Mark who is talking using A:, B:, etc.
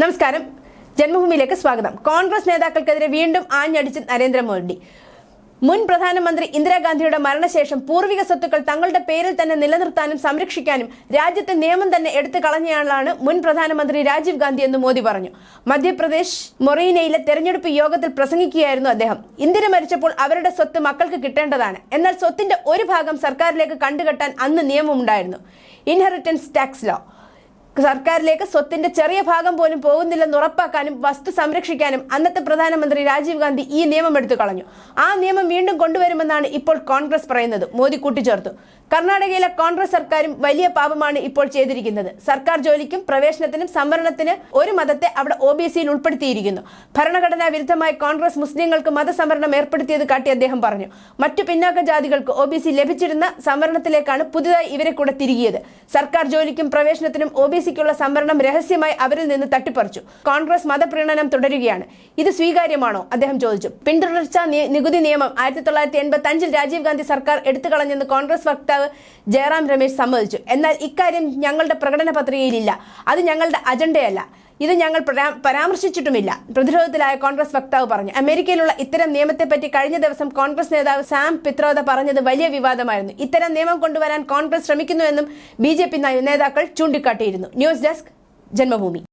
A: നമസ്കാരം. ജന്മഭൂമിയിലേക്ക് സ്വാഗതം. കോൺഗ്രസ് നേതാക്കൾക്കെതിരെ വീണ്ടും ആഞ്ഞടിച്ച് നരേന്ദ്രമോദി. മുൻ പ്രധാനമന്ത്രി ഇന്ദിരാഗാന്ധിയുടെ മരണശേഷം പൂർവിക സ്വത്തുക്കൾ തങ്ങളുടെ പേരിൽ തന്നെ നിലനിർത്താനും സംരക്ഷിക്കാനും രാജ്യത്തെ നിയമം തന്നെ എടുത്തു കളഞ്ഞയാളാണ് മുൻ പ്രധാനമന്ത്രി രാജീവ് ഗാന്ധി എന്ന് മോദി പറഞ്ഞു. മധ്യപ്രദേശ് മൊറീനയിലെ തെരഞ്ഞെടുപ്പ് യോഗത്തിൽ പ്രസംഗിക്കുകയായിരുന്നു അദ്ദേഹം. ഇന്ദിര മരിച്ചപ്പോൾ അവരുടെ സ്വത്ത് മക്കൾക്ക് കിട്ടേണ്ടതാണ്. എന്നാൽ സ്വത്തിന്റെ ഒരു ഭാഗം സർക്കാരിലേക്ക് കണ്ടുകെട്ടാൻ അന്ന് നിയമമുണ്ടായിരുന്നു. ഇൻഹെറിറ്റൻസ് ടാക്സ് ലോ സർക്കാരിലേക്ക് സ്വത്തിന്റെ ചെറിയ ഭാഗം പോലും പോകുന്നില്ലെന്ന് ഉറപ്പാക്കാനും വസ്തു സംരക്ഷിക്കാനും അന്നത്തെ പ്രധാനമന്ത്രി രാജീവ് ഗാന്ധി ഈ നിയമം എടുത്തു കളഞ്ഞു. ആ നിയമം വീണ്ടും കൊണ്ടുവരുമെന്നാണ് ഇപ്പോൾ കോൺഗ്രസ് പറയുന്നത്. മോദി കൂട്ടിച്ചേർത്തു. കർണാടകയിലെ കോൺഗ്രസ് സർക്കാരും വലിയ പാപമാണ് ഇപ്പോൾ ചെയ്തിരിക്കുന്നത്. സർക്കാർ ജോലിക്കും പ്രവേശനത്തിനും സംവരണത്തിന് ഒരു മതത്തെ അവിടെ ഒ ബി സിയിൽ ഉൾപ്പെടുത്തിയിരിക്കുന്നു. ഭരണഘടനാ വിരുദ്ധമായി കോൺഗ്രസ് മുസ്ലിങ്ങൾക്ക് മതസംവരണം ഏർപ്പെടുത്തിയത് കാട്ടി അദ്ദേഹം പറഞ്ഞു. മറ്റു പിന്നാക്ക ജാതികൾക്ക് ഒ ബി സി ലഭിച്ചിരുന്ന സംവരണത്തിലേക്കാണ് പുതുതായി ഇവരെ കൂടെ തിരികിയത്. സർക്കാർ ജോലിക്കും പ്രവേശനത്തിനും ഒ ബി സിക്കുള്ള സംവരണം രഹസ്യമായി അവരിൽ നിന്ന് തട്ടിപ്പറിച്ചു. കോൺഗ്രസ് മതപ്രീണനം തുടരുകയാണ്. ഇത് സ്വീകാര്യമാണോ? അദ്ദേഹം ചോദിച്ചു. പിന്തുടർച്ച നികുതി നിയമം ആയിരത്തി തൊള്ളായിരത്തി എൺപത്തി അഞ്ചിൽ രാജീവ് ഗാന്ധി സർക്കാർ എടുത്തു കളഞ്ഞെന്ന് കോൺഗ്രസ് വക്താവ് ജയറാം രമേശ് സമ്മതിച്ചു. എന്നാൽ ഇക്കാര്യം ഞങ്ങളുടെ പ്രകടന പത്രികയിലില്ല അത് ഞങ്ങളുടെ അജണ്ടയല്ല. ഇത് ഞങ്ങൾ പരാ- പരാമർശിച്ചിട്ടുമില്ല. പ്രതിരോധത്തിലായ കോൺഗ്രസ് വക്താവ് പറഞ്ഞു. അമേരിക്കയിലുള്ള ഇത്തരം നിയമത്തെപ്പറ്റി കഴിഞ്ഞ ദിവസം കോൺഗ്രസ് നേതാവ് സാം പിത്രോദ പറഞ്ഞത് വലിയ വിവാദമായിരുന്നു. ഇത്തരം നിയമം കൊണ്ടുവരാൻ കോൺഗ്രസ് ശ്രമിക്കുന്നുവെന്നും ബി ജെ പി നേതാക്കൾ ചൂണ്ടിക്കാട്ടിയിരുന്നു. News desk Janmabhumi.